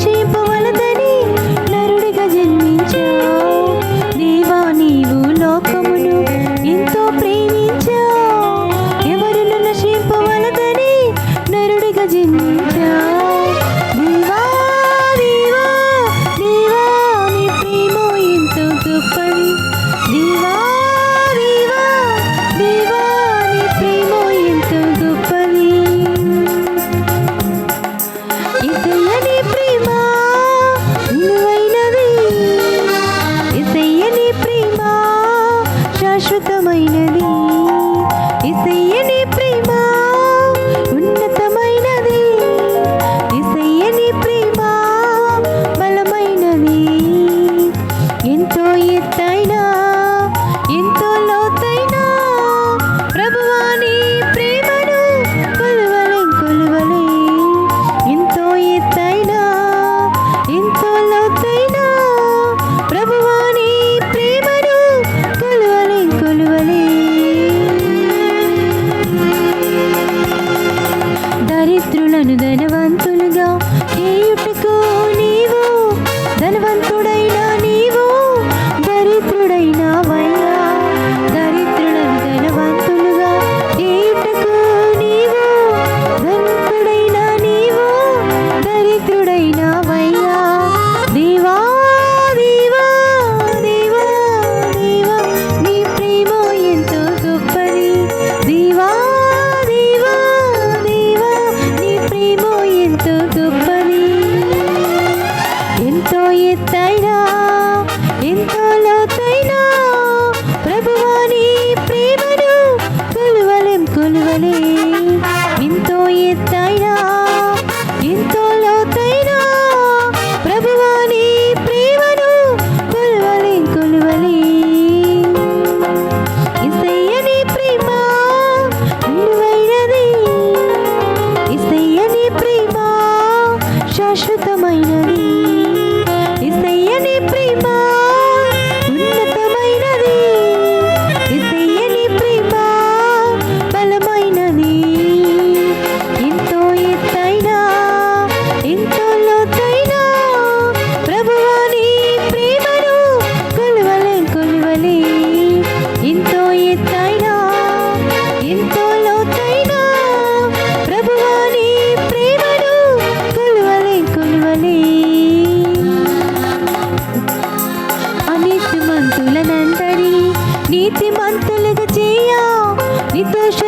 সেই శాశ్వతమైనది சொல்வனே மின் தோயை தாயா পাইতে